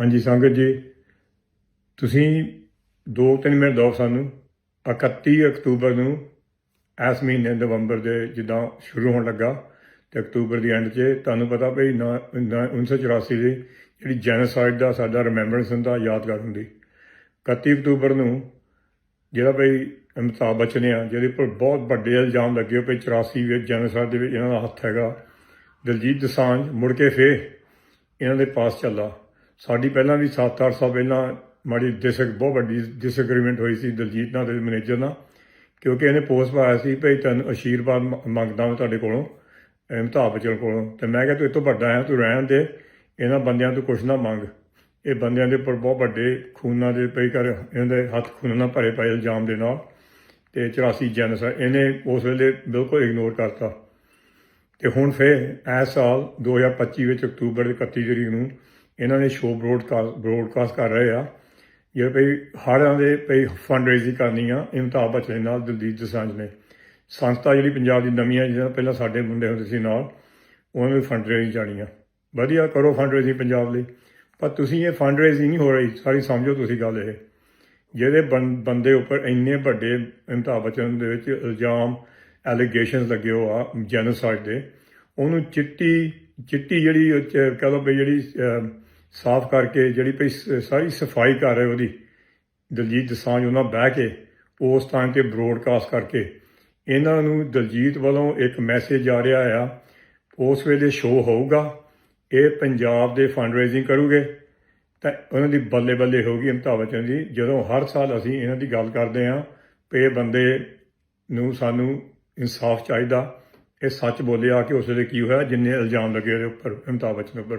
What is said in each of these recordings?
ਹਾਂਜੀ ਸੰਗਤ ਜੀ, ਤੁਸੀਂ 2-3 ਮਿੰਟ ਦਿਓ ਸਾਨੂੰ। 31 ਅਕਤੂਬਰ ਨੂੰ ਇਸ ਮਹੀਨੇ ਨਵੰਬਰ ਦੇ ਜਿੱਦਾਂ ਸ਼ੁਰੂ ਹੋਣ ਲੱਗਾ ਤੇ ਅਕਤੂਬਰ ਦੀ ਐਂਡ 'ਚ ਤੁਹਾਨੂੰ ਪਤਾ ਭਈ ਨਾ- ਨਾ 1984 ਦੇ ਜਿਹੜੀ ਜੈਨੋਸਾਈਡ ਦਾ ਸਾਡਾ ਰਿਮੈਂਬਰੈਂਸ ਹੁੰਦਾ, ਯਾਦਗਾਰ ਹੁੰਦੀ। 31 ਅਕਤੂਬਰ ਨੂੰ ਜਿਹੜਾ ਭਈ ਅਮਿਤਾਭ ਬੱਚਨ ਆ, ਜਿਹਦੇ ਉੱਪਰ ਬਹੁਤ ਵੱਡੇ ਇਲਜ਼ਾਮ ਲੱਗੇ ਹੋ ਭਈ 84 ਵਿੱਚ ਜੈਨੋਸਾਈਡ ਦੇ ਵਿੱਚ ਇਹਨਾਂ ਦਾ ਹੱਥ ਹੈਗਾ। ਦਲਜੀਤ ਦਸਾਂਝ ਮੁੜ ਕੇ ਫੇਰ ਇਹਨਾਂ ਦੇ ਪਾਸ ਚੱਲਾ। ਸਾਡੀ ਪਹਿਲਾਂ ਵੀ 7-8 ਸਾਲ ਪਹਿਲਾਂ ਮਾੜੀ ਡਿਸਕ ਬਹੁਤ ਵੱਡੀ ਡਿਸਐਗਰੀਮੈਂਟ ਹੋਈ ਸੀ ਦਲਜੀਤ ਨਾਲ ਤੇ ਮੈਨੇਜਰ ਨਾਲ, ਕਿਉਂਕਿ ਇਹਨੇ ਪੋਸਟ ਪਾਇਆ ਸੀ ਭਈ ਤੁਹਾਨੂੰ ਆਸ਼ੀਰਵਾਦ ਮੰਗਦਾ ਮੈਂ ਤੁਹਾਡੇ ਕੋਲੋਂ ਅਮਿਤਾਭ ਬਚਨ ਕੋਲੋਂ। ਤੇ ਮੈਂ ਕਿਹਾ, ਤੂੰ ਇਹ ਵੱਡਾ ਹੈ ਤੂੰ ਰਹਿਣ ਦੇ, ਇਹਨਾਂ ਬੰਦਿਆਂ ਤੋਂ ਕੁਝ ਨਾ ਮੰਗ। ਇਹ ਬੰਦਿਆਂ ਦੇ ਉੱਪਰ ਬਹੁਤ ਵੱਡੇ ਖੂਨਾਂ ਦੇ ਪਈ ਕਰ ਇਹਨਾਂ ਦੇ ਹੱਥ ਖੂਨ ਨਾਲ ਭਰੇ ਪਏ ਇਲਜ਼ਾਮ ਦੇ ਨਾਲ, ਤੇ 84 ਜੈਨਸ ਇਹਨੇ ਉਸ ਵੇਲੇ ਬਿਲਕੁਲ ਇਗਨੋਰ ਕਰਤਾ। ਤੇ ਹੁਣ ਫੇਰ ਇਸ ਸਾਲ 2025 ਵਿੱਚ ਅਕਤੂਬਰ ਦੀ 31 ਤਰੀਕ ਨੂੰ ਇਹਨਾਂ ਨੇ ਸ਼ੋਅ ਬ੍ਰੋਡਕਾਸਟ ਬ੍ਰੋਡਕਾਸਟ ਕਰ ਰਹੇ ਆ। ਜਿਹੜੇ ਭਈ ਹੜ੍ਹਾਂ ਦੇ ਭਈ ਫੰਡ ਰੇਜ਼ਿੰਗ ਕਰਨੀ ਆ ਅਮਿਤਾਭ ਬੱਚਨ ਨਾਲ, ਦਲਜੀਤ ਦੋਸਾਂਝ ਨੇ। ਸੰਸਥਾ ਜਿਹੜੀ ਪੰਜਾਬ ਦੀ ਨਵੀਂ ਆ, ਜਿਹਦਾ ਪਹਿਲਾਂ ਸਾਡੇ ਮੁੰਡੇ ਹੁੰਦੇ ਸੀ ਨਾਲ, ਉਹਨਾਂ ਨੂੰ ਫੰਡ ਰੇਜ਼ਿੰਗ ਜਾਣੀ ਆ। ਵਧੀਆ ਕਰੋ ਫੰਡ ਰੇਜ਼ਿੰਗ ਪੰਜਾਬ ਲਈ। ਪਰ ਤੁਸੀਂ ਇਹ ਫੰਡ ਰੇਜ਼ਿੰਗ ਨਹੀਂ ਹੋ ਰਹੀ, ਸਾਰੀ ਸਮਝੋ ਤੁਸੀਂ ਗੱਲ ਇਹ। ਜਿਹਦੇ ਬੰ- ਬੰਦੇ ਉੱਪਰ ਇੰਨੇ ਵੱਡੇ ਅਮਿਤਾਭ ਬੱਚਨ ਦੇ ਵਿੱਚ ਇਲਜ਼ਾਮ ਐਲੀਗੇਸ਼ਨਸ ਲੱਗੇ ਹੋ ਆ ਜੈਨੋਸਾਈਡ ਦੇ, ਉਹਨੂੰ ਚਿੱਟੀ ਚਿੱਟੀ ਜਿਹੜੀ ਉਹ ਕਹਿ ਲਓ ਵੀ ਜਿਹੜੀ ਸਾਫ਼ ਕਰਕੇ ਜਿਹੜੀ ਭਈ ਸ- ਸਾਰੀ ਸਫ਼ਾਈ ਕਰ ਰਹੇ ਉਹਦੀ। ਦਲਜੀਤ ਦਸਾਂਝ ਉਹਨਾਂ ਬਹਿ ਕੇ ਉਸ ਟਾਈਮ ਤੇ ਬ੍ਰੋਡਕਾਸਟ ਕਰਕੇ ਇਹਨਾਂ ਨੂੰ ਦਲਜੀਤ ਵੱਲੋਂ ਇੱਕ ਮੈਸੇਜ ਆ ਰਿਹਾ ਆ, ਉਸ ਵੇਲੇ ਸ਼ੋਅ ਹੋਊਗਾ, ਇਹ ਪੰਜਾਬ ਦੇ ਫੰਡ ਰੇਜ਼ਿੰਗ ਕਰੂਗੇ। ਤਾਂ ਉਹਨਾਂ ਦੀ ਬੱਲੇ ਬੱਲੇ ਹੋਊਗੀ ਅਮਿਤਾਭ ਬੱਚਨ ਦੀ, ਜਦੋਂ ਹਰ ਸਾਲ ਅਸੀਂ ਇਹਨਾਂ ਦੀ ਗੱਲ ਕਰਦੇ ਹਾਂ ਕਿ ਇਹ ਬੰਦੇ ਨੂੰ ਸਾਨੂੰ ਇਨਸਾਫ ਚਾਹੀਦਾ। ਇਹ ਸੱਚ ਬੋਲਿਆ ਕਿ ਉਸ ਵੇਲੇ ਕੀ ਹੋਇਆ, ਜਿੰਨੇ ਇਲਜ਼ਾਮ ਲੱਗੇ ਉਹਦੇ ਉੱਪਰ ਅਮਿਤਾਭ ਬੱਚਨ ਉੱਪਰ।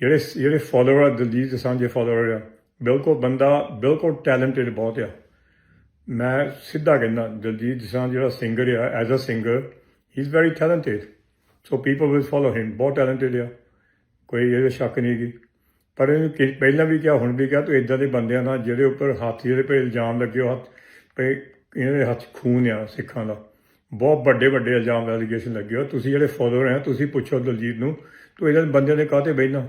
ਜਿਹੜੇ ਜਿਹੜੇ ਫਾਲੋਅਰ ਆ, ਦਲਜੀਤ ਸਾਂਝੇ ਫਾਲੋਅਰ ਆ, ਬਿਲਕੁਲ ਬੰਦਾ ਬਿਲਕੁਲ ਟੈਲੈਂਟਡ ਬਹੁਤ ਆ। ਮੈਂ ਸਿੱਧਾ ਕਹਿੰਦਾ, ਦਲਜੀਤ ਦੋਸਾਂਝ ਜਿਹੜਾ ਸਿੰਗਰ ਆ as a singer he is very talented so people will follow him ਬਹੁਤ ਟੈਲੈਂਟਡ ਆ। ਕੋਈ ਇਹਦੇ ਸ਼ੱਕ ਨਹੀਂ ਗੀ ਪਰ ਇਹਨੂੰ ਪਹਿਲਾਂ ਵੀ ਕਿਹਾ, ਹੁਣ ਵੀ ਕਿਹਾ, ਤੂੰ ਇਦਾਂ ਦੇ ਬੰਦਿਆਂ ਨਾਲ ਜਿਹੜੇ ਉੱਪਰ ਹੱਥ ਜਿਹੜੇ ਪੇ ਇਲਜ਼ਾਮ ਲੱਗੇ ਹੋ ਹੱਥ ਪਏ ਇਹਨਾਂ ਦੇ ਹੱਥ ਖੂਨ ਆ ਸਿੱਖਾਂ ਦਾ। ਬਹੁਤ ਵੱਡੇ ਵੱਡੇ ਇਲਜ਼ਾਮ ਐਲੀਗੇਸ਼ਨ ਲੱਗੇ ਹੋ ਤੁਸੀਂ ਜਿਹੜੇ ਫਾਲੋਅਰ ਆ, ਤੁਸੀਂ ਪੁੱਛੋ ਦਲਜੀਤ ਨੂੰ, ਤੂੰ ਇਹਨਾਂ ਦੇ ਬੰਦਿਆਂ ਦੇ ਕਾਹਤੇ ਬਹਿਣਾ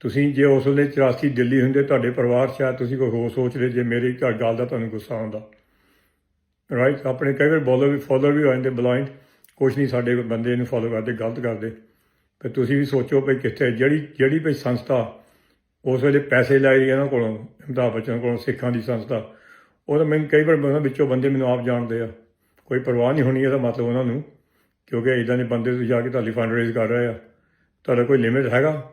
ਤੁਸੀਂ ਜੇ ਉਸ ਵੇਲੇ 84 ਦਿੱਲੀ ਹੁੰਦੇ, ਤੁਹਾਡੇ ਪਰਿਵਾਰ 'ਚ ਆ, ਤੁਸੀਂ ਕੋਈ ਹੋਰ ਸੋਚਦੇ ਜੇ ਮੇਰੀ ਘਰ ਗੱਲ ਦਾ ਤੁਹਾਨੂੰ ਗੁੱਸਾ ਆਉਂਦਾ। ਰਾਈਟ ਆਪਣੇ ਕਈ ਵਾਰ ਬੋਲਰ ਵੀ ਫਾਲੋਅਰ ਵੀ ਹੋ ਜਾਂਦੇ ਬਲਾਈਂਡ ਕੁਛ ਨਹੀਂ, ਸਾਡੇ ਬੰਦੇ ਨੂੰ ਫਾਲੋ ਕਰਦੇ, ਗਲਤ ਕਰਦੇ। ਤੇ ਤੁਸੀਂ ਵੀ ਸੋਚੋ ਭਈ ਕਿੱਥੇ, ਜਿਹੜੀ ਜਿਹੜੀ ਭਈ ਸੰਸਥਾ, ਉਸ ਵੇਲੇ ਪੈਸੇ ਲੈ ਰਹੀ ਇਹਨਾਂ ਕੋਲੋਂ ਅਮਿਤਾਭ ਬੱਚਨ ਕੋਲੋਂ, ਸਿੱਖਾਂ ਦੀ ਸੰਸਥਾ, ਉਹ ਤਾਂ ਮੈਨੂੰ ਕਈ ਵਾਰ ਉਹਨਾਂ ਵਿੱਚੋਂ ਬੰਦੇ ਮੈਨੂੰ ਆਪ ਜਾਣਦੇ ਆ। ਕੋਈ ਪਰਵਾਹ ਨਹੀਂ ਹੋਣੀ, ਇਹਦਾ ਮਤਲਬ ਉਹਨਾਂ ਨੂੰ, ਕਿਉਂਕਿ ਇਦਾਂ ਦੇ ਬੰਦੇ ਤੁਸੀਂ ਜਾ ਕੇ ਤੁਹਾਡੀ ਫੰਡ ਰੇਜ਼ ਕਰ ਰਹੇ ਆ। ਤੁਹਾਡਾ ਕੋਈ ਲਿਮਿਟ ਹੈਗਾ?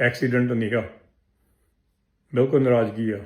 ਐਕਸੀਡੈਂਟ ਨਹੀਂਗਾ ਬਿਲਕੁਲ ਨਾਰਾਜ਼ਗੀ ਆ।